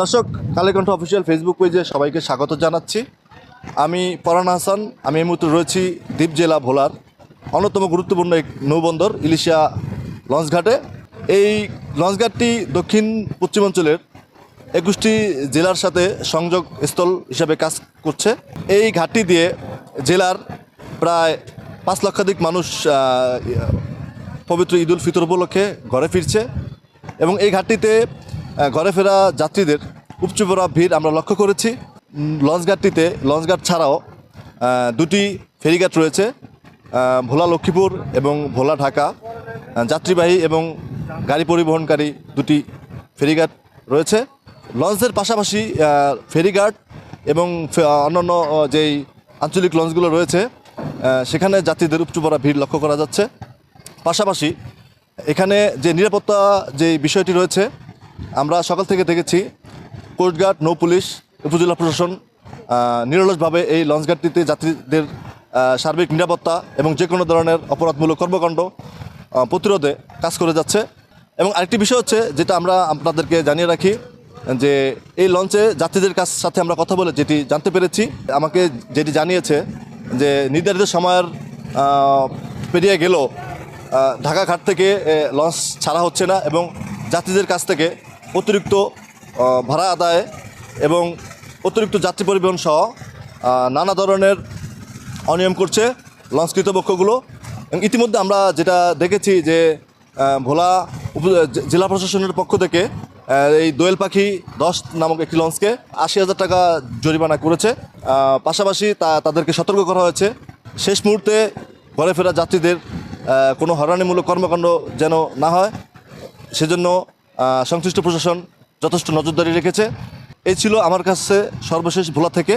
দর্শক, Kaler Kantho official Facebook পেজে সবাইকে স্বাগত জানাচ্ছি। আমি পরান হাসান, আমি এই মুহূর্তে রয়েছি দ্বীপ জেলা ভোলার অন্যতম গুরুত্বপূর্ণ এক নৌবন্দর, ইলিশিয়া লঞ্চঘাটে। এই লঞ্চঘাটটি দক্ষিণ পশ্চিমাঞ্চলের একুশটি জেলার সাথে সংযোগ স্থল হিসাবে কাজ করছে। এই ঘাটটি দিয়ে জেলার প্রায় পাঁচ লক্ষাধিক মানুষ পবিত্র ঈদ উল ফিতর উপলক্ষে ঘরে ফিরছে এবং এই ঘাটটিতে ঘরে ফেরা যাত্রীদের উপচে পড়া ভিড় আমরা লক্ষ্য করেছি। উম, লঞ্চ ঘাটটিতে লঞ্চ ঘাট ছাড়াও দুটি ফেরিঘাট রয়েছে ভোলা লক্ষ্মীপুর এবং ভোলা ঢাকা। যাত্রীবাহী এবং গাড়ি পরিবহনকারী দুটি ফেরিঘাট রয়েছে। লঞ্চের পাশাপাশি ফেরিঘাট এবং অন্যান্য যেই আঞ্চলিক লঞ্চগুলো রয়েছে সেখানে যাত্রীদের উপচে পড়া ভিড় লক্ষ্য করা যাচ্ছে। পাশাপাশি এখানে যে নিরাপত্তা যে বিষয়টি রয়েছে আমরা সকাল থেকে দেখেছি কোস্টগার্ড, নৌ পুলিশ, উপজেলা প্রশাসন নিরলসভাবে এই লঞ্চঘাটটিতে যাত্রীদের সার্বিক নিরাপত্তা এবং যে কোনো ধরনের অপরাধমূলক কর্মকাণ্ড প্রতিরোধে কাজ করে যাচ্ছে। এবং আরেকটি বিষয় হচ্ছে যেটা আমরা আপনাদেরকে জানিয়ে রাখি, যে এই লঞ্চে যাত্রীদের কাছ সাথে আমরা কথা বলে যেটি জানতে পেরেছি। আমাকে যেটি জানিয়েছে যে নির্ধারিত সময়ের পেরিয়ে গেলেও ঢাকা ঘাট থেকে লঞ্চ ছাড়া হচ্ছে না এবং যাত্রীদের কাছ থেকে অতিরিক্ত ভাড়া আদায় এবং অতিরিক্ত যাত্রী পরিবহন সহ নানা ধরনের অনিয়ম করছে লঞ্চ এবং ইতিমধ্যে আমরা যেটা দেখেছি যে ভোলা জেলা প্রশাসনের পক্ষ থেকে এই দোয়েল পাখি দশ নামক একটি লঞ্চকে আশি হাজার টাকা জরিমানা করেছে। পাশাপাশি তা তাদেরকে সতর্ক করা হয়েছে। শেষ মুহূর্তে ঘরে ফেরা যাত্রীদের কোনো হরানিমূলক কর্মকাণ্ড যেন না হয়, সেজন্য সংশ্লিষ্ট প্রশাসন যথেষ্ট নজরদারি রেখেছে। এই ছিল আমার কাছে সর্বশেষ ভোলা থেকে।